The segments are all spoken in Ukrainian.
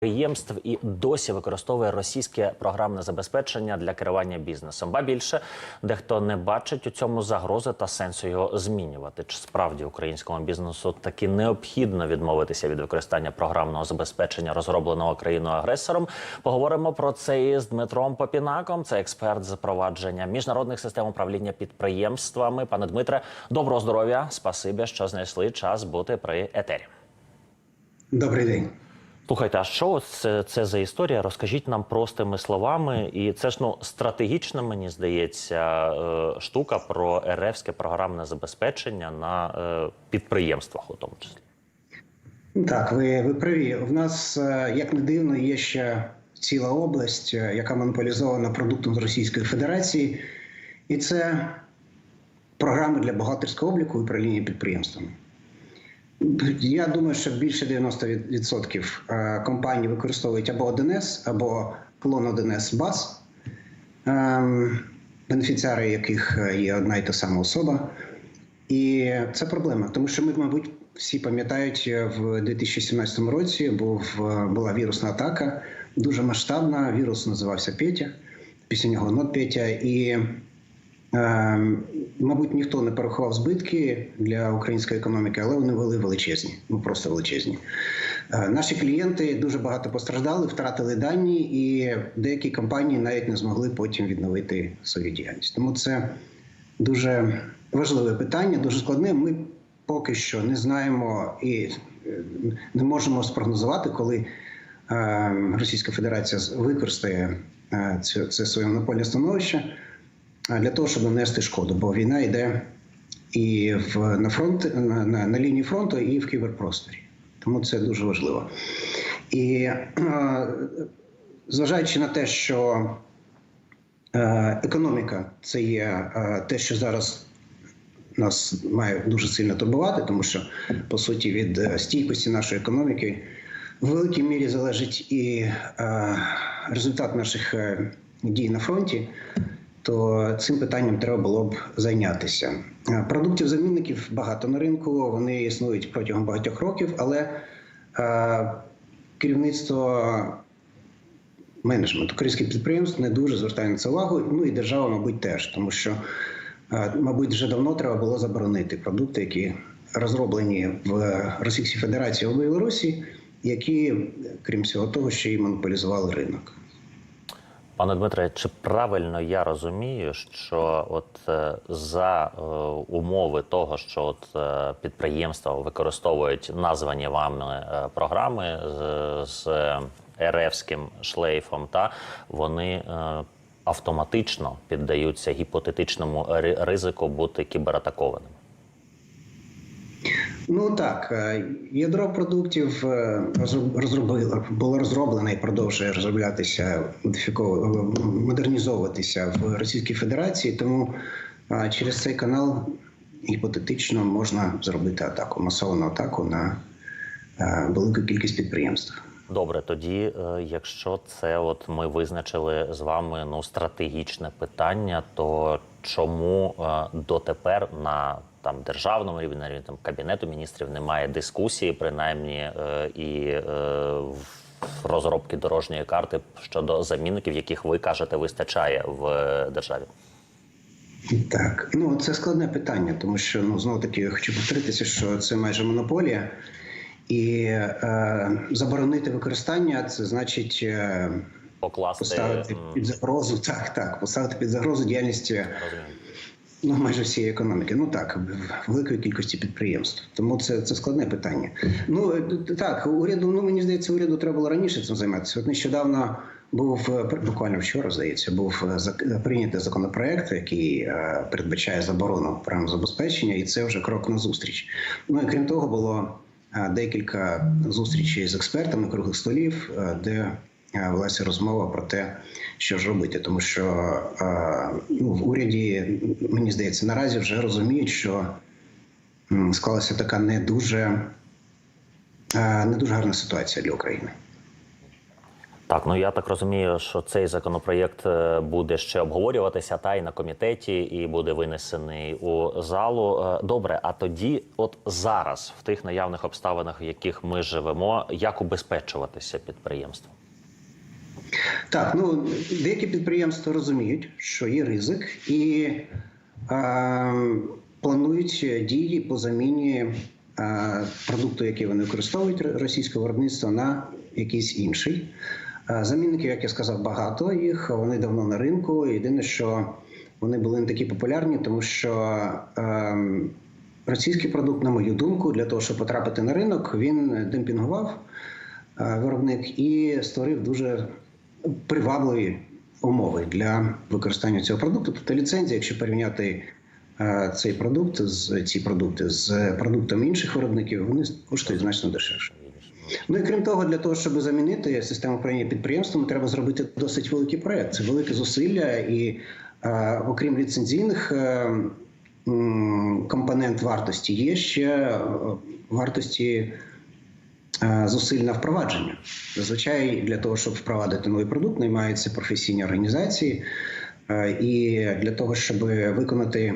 підприємств і досі використовує російське програмне забезпечення для керування бізнесом. Ба більше дехто не бачить у цьому загрози та сенсу його змінювати. Чи справді українському бізнесу таки необхідно відмовитися від використання програмного забезпечення, розробленого країною агресором? Поговоримо про це із Дмитром Попінаком. Це експерт з запровадження міжнародних систем управління підприємствами. Пане Дмитре, доброго здоров'я! Спасибі, що знайшли час бути при етері. Добрий день. Слухайте, а що це, це за історія? Розкажіть нам простими словами. І це ж ну стратегічна, мені здається, е, штука про РФське програмне забезпечення на е, підприємствах, у тому числі. Так, ви, ви праві. В нас, е, як не дивно, є ще ціла область, яка монополізована продуктом з Російської Федерації, і це програми для бухгалтерського обліку і управління підприємствами. Я думаю, що більше 90% е, компаній використовують або 1С, або клон 1С БАС, ем, бенефіціари яких е, є одна й та сама особа. І це проблема, тому що ми, мабуть, всі пам'ятають, е, в 2017 році був, була вірусна атака, дуже масштабна. Вірус називався Петя, після нього Нот Петя. І, мабуть, ніхто не порахував збитки для української економіки, але вони були величезні, ну просто величезні. Е, Наші клієнти дуже багато постраждали, втратили дані, і деякі компанії навіть не змогли потім відновити свою діяльність. Тому це дуже важливе питання, дуже складне. Ми поки що не знаємо і е, не можемо спрогнозувати, коли е, Російська Федерація використає е, це, своє монопольне становище для того, щоб нанести шкоду, бо війна йде і в на фронт на, на, на лінії фронту, і в кіберпросторі. Тому це дуже важливо. І зважаючи на те, що Е, Економіка це є е, те, що зараз нас має дуже сильно турбувати, тому що по суті від е, стійкості нашої економіки в великій мірі залежить і результат наших дій на фронті. То цим питанням треба було б зайнятися. Е, Продуктів замінників багато на ринку. Вони існують протягом багатьох років, але е, керівництво менеджмент українських підприємств не дуже звертає на це увагу. Ну і держава, мабуть, теж, тому що, е, мабуть, вже давно треба було заборонити продукти, які розроблені в Російській Федерації або Білорусі, які, крім всього того, ще й монополізували ринок. Пане Дмитре, чи правильно я розумію, що от е, за е, умови того, що от е, підприємства використовують названі вами програми з, РФським шлейфом, та вони автоматично піддаються гіпотетичному ри- ризику бути кібератакованими? Ну так, е, ядро продуктів е, розробило було розроблене і продовжує розроблятися, модифіково- модернізовуватися в Російській Федерації. Тому е, через цей канал гіпотетично можна зробити атаку, масовану атаку на е, велику кількість підприємств. Добре, тоді, е, якщо це от ми визначили з вами ну стратегічне питання, то чому е, дотепер на там державному рівні, на рівні там кабінету міністрів немає дискусії, принаймні е, і е, в розробки дорожньої карти щодо замінників, яких ви кажете, вистачає в державі? Так, ну це складне питання, тому що ну знову таки хочу повторитися, що це майже монополія, і е, заборонити використання це значить. Е, Покласти Поставити під загрозу, так, так, поставити під загрозу діяльність ну, майже всієї економіки. Ну так, великої кількості підприємств. Тому це, це складне питання. Ну е, так, уряду, ну мені здається, уряду треба було раніше цим займатися. От нещодавно був е, буквально вчора, здається, був е, прийнятий законопроект, який передбачає заборону прямо забезпечення, і це вже крок на зустріч. Ну і крім того, було декілька зустрічей з експертами круглих столів, де е, велася розмова про те, що ж робити, тому що е, ну, в уряді мені здається наразі вже розуміють, що склалася така не дуже, е, не дуже гарна ситуація для України. Так, ну я так розумію, що цей законопроєкт буде ще обговорюватися та й на комітеті, і буде винесений у залу. Добре, а тоді, от зараз, в тих наявних обставинах, в яких ми живемо, як убезпечуватися підприємством? Так, ну деякі підприємства розуміють, що є ризик, і е, планують дії по заміні е, продукту, який вони використовують російського виробництва, на якийсь інший. Е, замінників, як я сказав, багато їх. Вони давно на ринку. Єдине, що вони були не такі популярні, тому що е, російський продукт, на мою думку, для того, щоб потрапити на ринок, він демпінгував виробник і створив дуже привабливі умови для використання цього продукту. Тобто ліцензія, якщо порівняти е, цей продукт з ці продукти з продуктами інших виробників, вони коштують значно дешевше. Ну і крім того, для того, щоб замінити систему управління підприємствами, треба зробити досить великий проект. Це велике зусилля, і е, окрім ліцензійних е, компонент вартості, є ще е, вартості зусиль на впровадження. Зазвичай для того, щоб впровадити новий продукт, наймаються професійні організації, Е, і для того, щоб виконати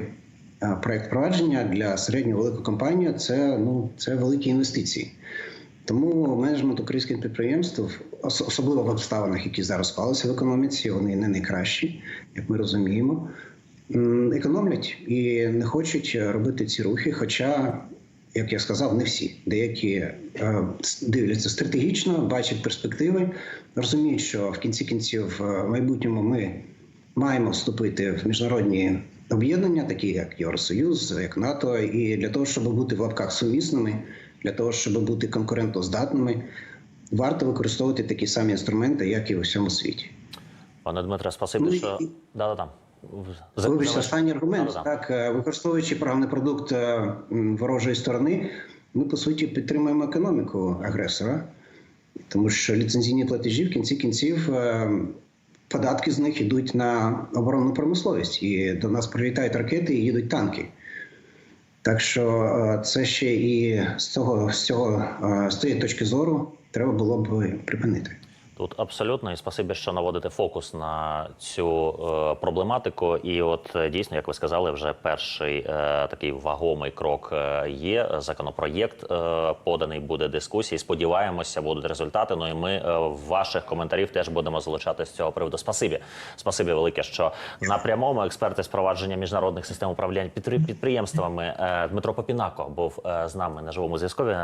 е, проект впровадження для середньої великої компанії, це ну це великі інвестиції. Тому менеджмент українських підприємств, особливо в обставинах, які зараз склалися в економіці, вони не найкращі, як ми розуміємо. Економлять і не хочуть робити ці рухи. Хоча, як я сказав, не всі. Деякі е, дивляться стратегічно, бачать перспективи, розуміють, що в кінці кінців е, в майбутньому ми маємо вступити в міжнародні об'єднання, такі як Євросоюз, як НАТО, і для того, щоб бути в лапках сумісними, для того, щоб бути конкурентоздатними, варто використовувати такі самі інструменти, як і в усьому світі. Пане Дмитре, спасибі, Ну, і- що да, да, да. Вибачте, останній аргумент. Да-да-да. Так, е, використовуючи програмний продукт е, ворожої сторони, ми по суті підтримуємо економіку агресора, тому що ліцензійні платежі в кінці кінців. е, Податки з них йдуть на оборонну промисловість, і до нас прилітають ракети і їдуть танки. Так що це ще і з цього з цього з цієї точки зору треба було б припинити. Тут абсолютно і спасибі, що наводите фокус на цю е, проблематику. І от е, дійсно, як ви сказали, вже перший е, такий вагомий крок е, є. Законопроєкт е, поданий буде дискусії. Сподіваємося, будуть результати. Ну і ми е, ваших коментарів теж будемо залучати з цього приводу. Спасибі, спасибі велике, що на прямому експерти з провадження міжнародних систем управління підприємствами е, Дмитро Попінако був е, з нами на живому зв'язкові.